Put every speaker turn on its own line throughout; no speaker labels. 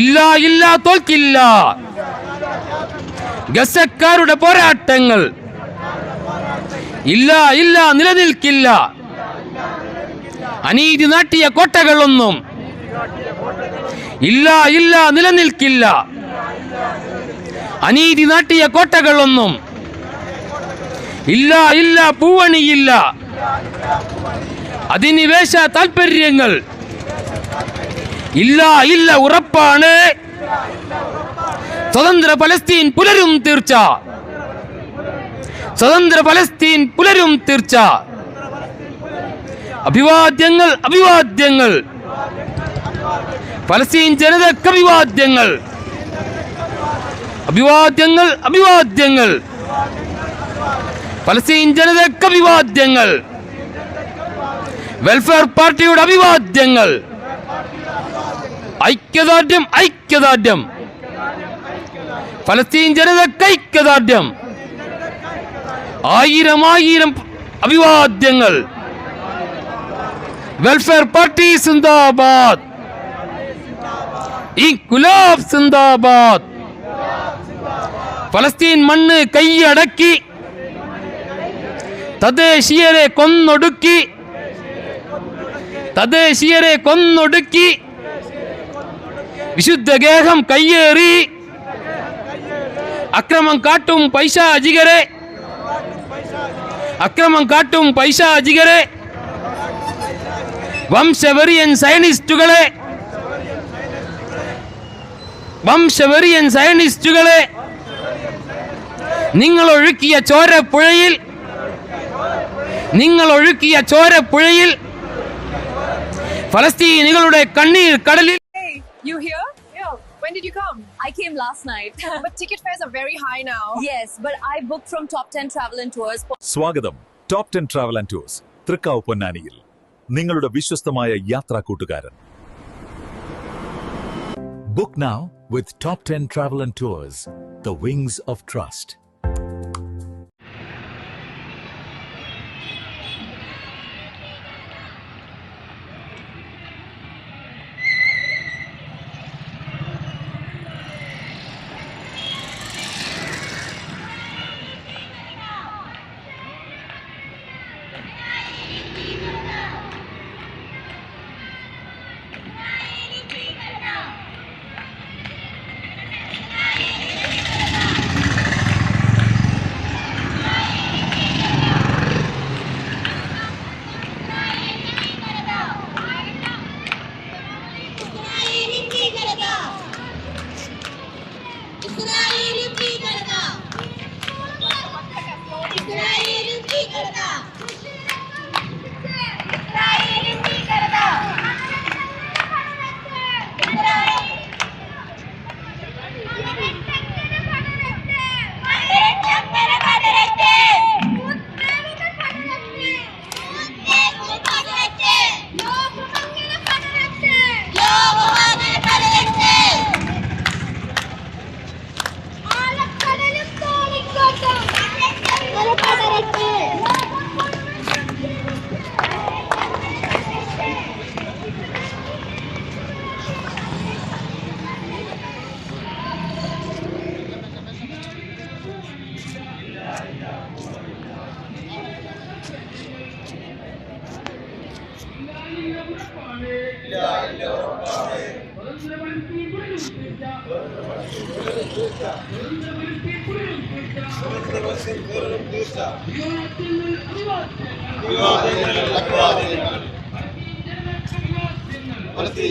ഇല്ല ഇല്ല തോൽക്കില്ല. ഗസക്കാരുടെ പോരാട്ടങ്ങൾ. ഇല്ല ഇല്ല നിലനിൽക്കില്ല. അനീതി നാട്ടിയ കോട്ടകളൊന്നും. ഇല്ല ഇല്ല നിലനിൽക്കില്ല. അനീതി നാട്ടിയ കോട്ടകളൊന്നും. ഇല്ല ഇല്ല പൂവണിയില്ല. അധിനിവേശ താൽപര്യങ്ങൾ ഇല്ല ഇല്ല ഉറപ്പാണ്. സ്വതന്ത്ര പലസ്തീൻ പുലരും തീർച്ച. സ്വതന്ത്ര പലസ്തീൻ പുലരും തീർച്ച. അഭിവാദ്യങ്ങൾ അഭിവാദ്യങ്ങൾ. പലസ്തീൻ ജനതക്ക് അഭിവാദ്യങ്ങൾ. അഭിവാദ്യങ്ങൾ അഭിവാദ്യങ്ങൾ. പലസ്തീൻ ജനതക്ക് അഭിവാദ്യങ്ങൾ. വെൽഫെയർ പാർട്ടിയുടെ അഭിവാദ്യങ്ങൾ. ഐക്യദാർഢ്യം ഐക്യദാർഢ്യം. ഫലസ്തീൻ ജനതക്ക് ഐക്യദാർഢ്യം. ആയിരം ആയിരം അഭിവാദ്യങ്ങൾ. വെൽഫെയർ പാർട്ടി സിന്ദാബാദ്. ഗുലാബ് സിന്ദാബാദ്. ഫലസ്തീൻ മണ്ണ് കൈയടക്കി. തദ്ദേശീയരെ കൊന്നൊടുക്കി. തദ്ദേശീയരെ കൊന്നൊടുക്കി. വിശുദ്ധ ഗേഹം കയ്യേറി. അക്രമം കാട്ടും പൈശാചികരെ അക്രമം കാട്ടും പൈശാചികരെ വംശവെറിയൻ സയനിസ്റ്റുകളെ. വംശവെറിയൻ സയനിസ്റ്റുകളെ. നിങ്ങൾ ഒഴുക്കിയ ചോരപ്പുഴയിൽ. നിങ്ങൾ ഒഴുക്കിയ ചോരപ്പുഴയിൽ. ഫലസ്തീനികളുടെ കണ്ണീർ കടലിൽ
you here? Yeah. When did you come?
I came last night.
But ticket fares are very high now.
yes, but I booked from Top 10 Travel and Tours.
സ്വാഗതം top ten travel and tours Thrikkavu പൊന്നാനിയിൽ നിങ്ങളുടെ വിശ്വസ്തമായ യാത്രാ കൂട്ടുകാരൻ
book now with top ten travel and tours the wings of trust
It's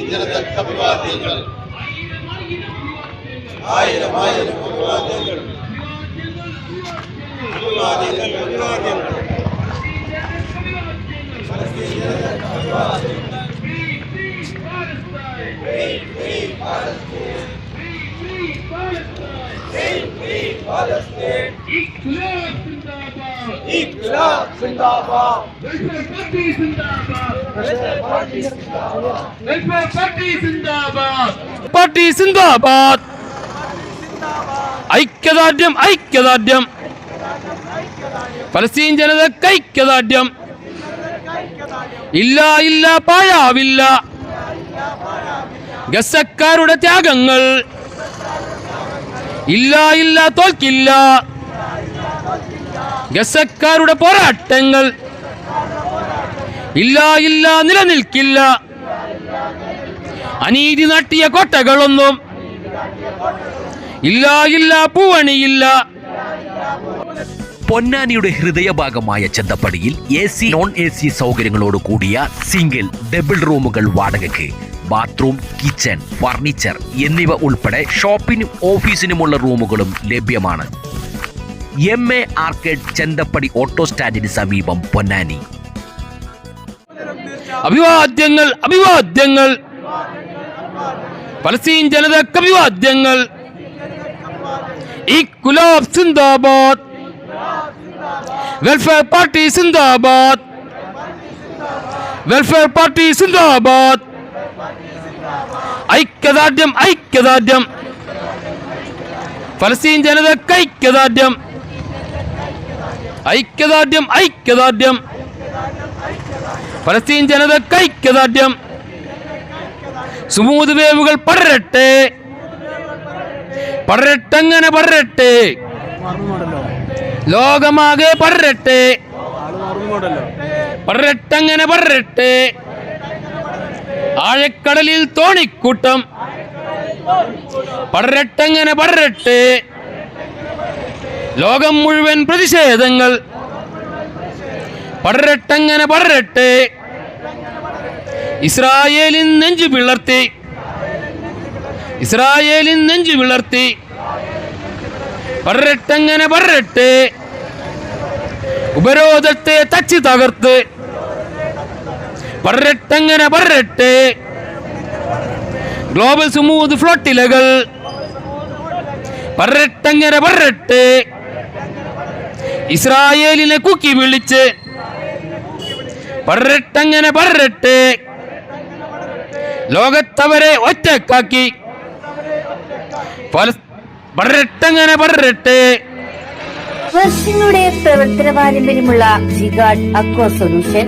ജനതക്ക് അഭിവാദ്യങ്ങൾ ആയിരം ആയിരം
പാർട്ടി സിന്ദാബാദ്. ഐക്യദാർഢ്യം ഐക്യദാർഢ്യം. ഫലസ്തീൻ ജനതക്ക് ഐക്യദാർഢ്യം. ഇല്ല ഇല്ല പാഴാവില്ല. ഗസക്കാരുടെ ത്യാഗങ്ങൾ. ഇല്ല ഇല്ല തോൽക്കില്ല. ഗസക്കാരുടെ പോരാട്ടങ്ങൾ. ഇല്ല ഇല്ല നിലനിൽക്കില്ല. അനീതി നാട്ടിയ കോട്ടകളൊന്നും. ഇല്ല ഇല്ല പൂവണിയില്ല.
പൊന്നാനിയുടെ ഹൃദയഭാഗമായ ചെന്തപ്പടിയിൽ A C non A C സൗകര്യങ്ങളോട് കൂടിയ സിംഗിൾ ഡബിൾ റൂമുകൾ വാടകയ്ക്ക്. ബാത്റൂം കിച്ചൺ ഫർണിച്ചർ എന്നിവ ഉൾപ്പെടെ ഷോപ്പിനും ഓഫീസിനുമുള്ള റൂമുകളും ലഭ്യമാണ്. M A arcade Chenthappadi auto സ്റ്റാൻഡിന് സമീപം പൊന്നാനി.
അഭിവാദ്യങ്ങൾ അഭിവാദ്യങ്ങൾ. പലസ്തീൻ ജനതക്ക് അഭിവാദ്യങ്ങൾ. ഈ കുലാബ് സിന്ദാബാദ്. വെൽഫെയർ പാർട്ടി സിന്ദാബാദ്. വെൽഫെയർ പാർട്ടി സിന്ദാബാദ്. ഐക്യദാർഢ്യം ഐക്യദാർഢ്യം. ഫലസ്തീൻ ജനതക്ക് ഐക്യദാർഢ്യം. ഐക്യദാർഢ്യം ഐക്യദാർഢ്യം. ഫലസ്തീൻ ജനതക്ക് ഐക്യദാർഢ്യം. സുമൂത് വേവുകൾ പടരട്ടെ. പടരട്ടങ്ങനെ പടരട്ടെ. ലോകമാകെ പടരട്ടെ. പടരട്ടങ്ങനെ പടരട്ടെ. ആഴക്കടലിൽ തോണിക്കൂട്ടം. പടരട്ടങ്ങനെ പടരട്ടെ. ലോകം മുഴുവൻ പ്രതിഷേധങ്ങൾ. പടരട്ടങ്ങനെ പടരട്ടെ. ഇസ്രായേലിൻ നെഞ്ചു പിളർത്തി. ഇസ്രായേലിൻ നെഞ്ചു പിളർത്തി. പടരട്ടങ്ങനെ പടരട്ടെ. ഉപരോധത്തെ തച്ചു തകർത്ത്. പടരട്ടങ്ങനെ പടരട്ടെ. ഗ്ലോബൽ സുമൂത് ഫ്ലോട്ടിലകൾ. പടരട്ടങ്ങനെ പടരട്ടെ. ഇസ്രായേലിനെ കുക്കി വിളിച്ച് പടരട്ടങ്ങനെ പറട്ടെ ലോകത്തവരെ ഒറ്റക്കാക്കി. പടരട്ടങ്ങനെ പടരട്ടെ
വർഷങ്ങളുടെ പ്രവർത്തന പാരമ്പര്യമുള്ള Jigad aqua solution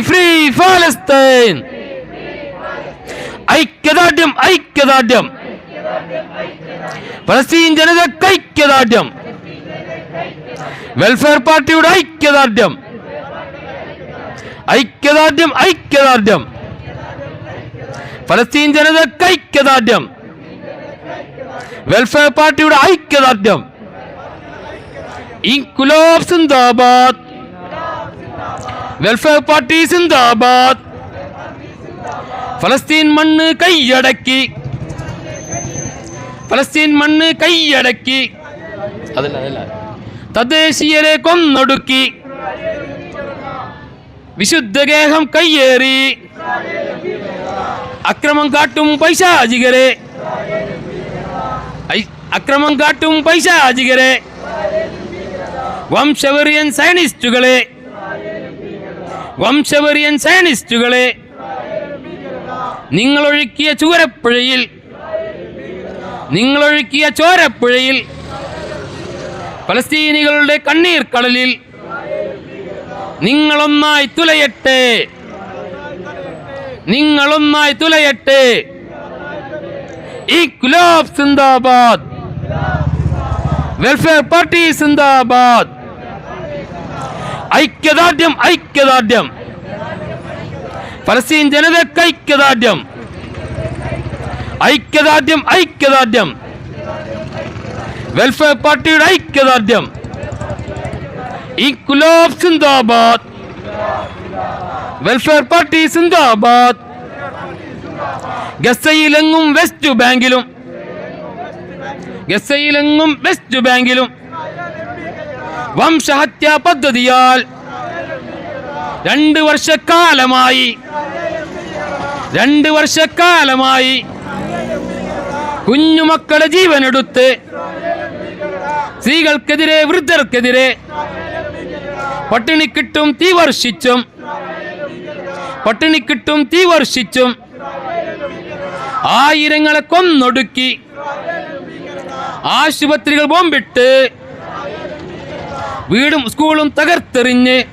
free Palestine ഐക്യദാർഢ്യം ഐക്യദാർഢ്യം. ഫലസ്തീൻ ജനതക്ക് ഐക്യദാർഢ്യം. വെൽഫെയർ പാർട്ടിയുടെ ഐക്യദാർഢ്യം. ഐക്യദാർഢ്യം ഐക്യദാർഢ്യം. ഫലസ്തീൻ ജനതക്ക് ഐക്യദാർഢ്യം. വെൽഫെയർ പാർട്ടിയുടെ ഐക്യദാർഢ്യം. ഇൻകുലാബ് സിന്ദാബാദ്. വെൽഫെയർ പാർട്ടി സിന്ദാബാദ് ഫലസ്തീൻ മണ്ണ് കൈയടക്കി. ഫലസ്തീൻ മണ്ണ് കൈയടക്കി. അതല്ല അതല്ല തദ്ദേശീയരെ കൊന്നൊടുക്കി. വിശുദ്ധഗേഹം കയ്യേറി. അക്രമം കാട്ടും പൈശാചികരെ. അക്രമം കാട്ടും പൈശാചികരെ. വംശവെറിയൻ സയനിസ്റ്റുകളെ. വംശവെറിയൻ സയനിസ്റ്റുകളെ നിങ്ങളൊഴുക്കിയ ചൂരപ്പുഴയിൽ നിങ്ങളൊഴുക്കിയ ചോരപ്പുഴയിൽ ഫലസ്തീനികളുടെ കണ്ണീർ കടലിൽ നിങ്ങളൊന്നായി തുലയട്ടെ. നിങ്ങളൊന്നായി തുലയട്ടെ. ഈ കുലാബ് സിന്ദാബാദ് വെൽഫെയർ പാർട്ടി സിന്ദാബാദ് ഐക്യദാർഢ്യം ഐക്യദാർഢ്യം. ഫലസ്തീൻ ജനതയ്ക്ക് ഐക്യദാർഢ്യം. ഐക്യദാർഢ്യം ഐക്യദാർഢ്യം. വെൽഫെയർ പാർട്ടിയുടെ ഐക്യദാർഢ്യം. ഇൻകുലാബ് കുലാബ് സിന്ദാബാദ്. വെൽഫെയർ പാർട്ടി സിന്ദാബാദ്. ഗസയിലെങ്ങും വെസ്റ്റ് ബാങ്കിലും. ഗസയിലെങ്ങും വെസ്റ്റ് ബാങ്കിലും. വംശഹത്യാ പദ്ധതിയാൽ രണ്ട് വർഷക്കാലമായി രണ്ട് വർഷക്കാലമായി കുഞ്ഞുമക്കളുടെ ജീവനെടുത്ത് സ്ത്രീകൾക്കെതിരെ വൃദ്ധർക്കെതിരെ പട്ടിണിക്കിട്ടും തീ വർഷിച്ചും പട്ടിണിക്കിട്ടും തീ വർഷിച്ചും ആയിരങ്ങളെ കൊന്നൊടുക്കി ആശുപത്രികൾ ബോംബിട്ട് വീടും സ്കൂളും തകർത്തെറിഞ്ഞ്.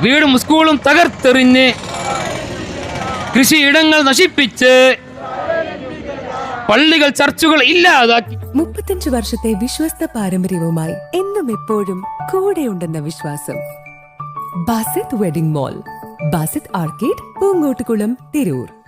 വീടും സ്കൂളും തകർത്തെറിഞ്ഞ്. കൃഷിയിടങ്ങൾ നശിപ്പിച്ച് പള്ളികൾ ചർച്ചുകൾ ഇല്ലാതാക്കി.
മുപ്പത്തഞ്ച് വർഷത്തെ വിശ്വസ്ത പാരമ്പര്യവുമായി എന്നും എപ്പോഴും കൂടെയുണ്ടെന്ന വിശ്വാസം. Basith wedding mall Basith arcade Poonkottukulam Tirur.